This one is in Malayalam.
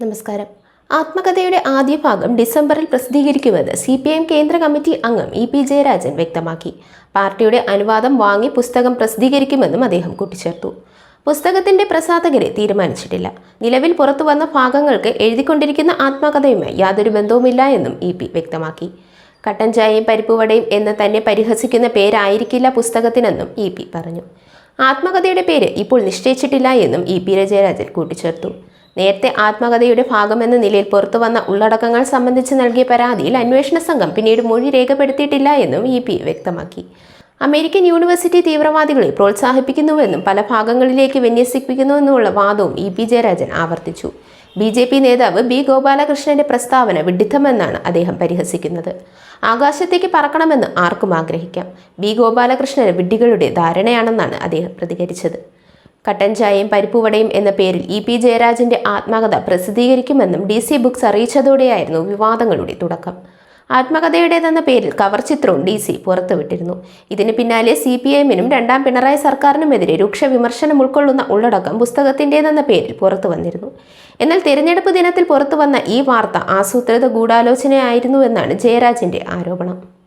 നമസ്കാരം. ആത്മകഥയുടെ ആദ്യ ഭാഗം ഡിസംബറിൽ പ്രസിദ്ധീകരിക്കുമെന്ന് സി പി എം കേന്ദ്ര കമ്മിറ്റി അംഗം ഇ പി ജയരാജൻ വ്യക്തമാക്കി. പാർട്ടിയുടെ അനുവാദം വാങ്ങി പുസ്തകം പ്രസിദ്ധീകരിക്കുമെന്നും അദ്ദേഹം കൂട്ടിച്ചേർത്തു. പുസ്തകത്തിന്റെ പ്രസാധകരെ തീരുമാനിച്ചിട്ടില്ല. നിലവിൽ പുറത്തു വന്ന ഭാഗങ്ങൾക്ക് എഴുതിക്കൊണ്ടിരിക്കുന്ന ആത്മകഥയുമായി യാതൊരു ബന്ധവുമില്ല എന്നും ഇ പി വ്യക്തമാക്കി. കട്ടൻ ചായയും പരിപ്പുവടയും എന്ന് തന്നെ പരിഹസിക്കുന്ന പേരായിരിക്കില്ല പുസ്തകത്തിനെന്നും ഇ പി പറഞ്ഞു. ആത്മകഥയുടെ പേര് ഇപ്പോൾ നിശ്ചയിച്ചിട്ടില്ല എന്നും ഇ പി ജയരാജൻ കൂട്ടിച്ചേർത്തു. നേരത്തെ ആത്മകഥയുടെ ഭാഗമെന്ന നിലയിൽ പുറത്തുവന്ന ഉള്ളടക്കങ്ങൾ സംബന്ധിച്ച് നൽകിയ പരാതിയിൽ അന്വേഷണ സംഘം പിന്നീട് മൊഴി രേഖപ്പെടുത്തിയിട്ടില്ല എന്നും ഇ പി വ്യക്തമാക്കി. അമേരിക്കൻ യൂണിവേഴ്സിറ്റി തീവ്രവാദികളെ പ്രോത്സാഹിപ്പിക്കുന്നുവെന്നും പല ഭാഗങ്ങളിലേക്ക് വിന്യസിപ്പിക്കുന്നുവെന്നുമുള്ള വാദവും ഇ പി ജയരാജൻ ആവർത്തിച്ചു. ബി ജെ പി നേതാവ് ബി ഗോപാലകൃഷ്ണന്റെ പ്രസ്താവന വിഡിത്തമെന്നാണ് അദ്ദേഹം പരിഹസിക്കുന്നത്. ആകാശത്തേക്ക് പറക്കണമെന്ന് ആർക്കും ആഗ്രഹിക്കാം. ബി ഗോപാലകൃഷ്ണന് വിഡ്ഢികളുടെ ധാരണയാണെന്നാണ് അദ്ദേഹം പ്രതികരിച്ചത്. കട്ടൻ ചായയും പരിപ്പുവടയും എന്ന പേരിൽ ഇ പി ജയരാജന്റെ ആത്മകഥ പ്രസിദ്ധീകരിക്കുമെന്നും ഡി സി ബുക്സ് അറിയിച്ചതോടെയായിരുന്നു വിവാദങ്ങളുടെ തുടക്കം. ആത്മകഥയുടേതെന്ന പേരിൽ കവർ ചിത്രവും ഡി സി പുറത്തുവിട്ടിരുന്നു. ഇതിന് പിന്നാലെ സി പി എമ്മിനും രണ്ടാം പിണറായി സർക്കാരിനുമെതിരെ രൂക്ഷ വിമർശനം ഉൾക്കൊള്ളുന്ന ഉള്ളടക്കം പുസ്തകത്തിന്റെതെന്ന പേരിൽ പുറത്തു വന്നിരുന്നു. എന്നാൽ തിരഞ്ഞെടുപ്പ് ദിനത്തിൽ പുറത്തു വന്ന ഈ വാർത്ത ആസൂത്രിത ഗൂഢാലോചനയായിരുന്നുവെന്നാണ് ജയരാജിന്റെ ആരോപണം.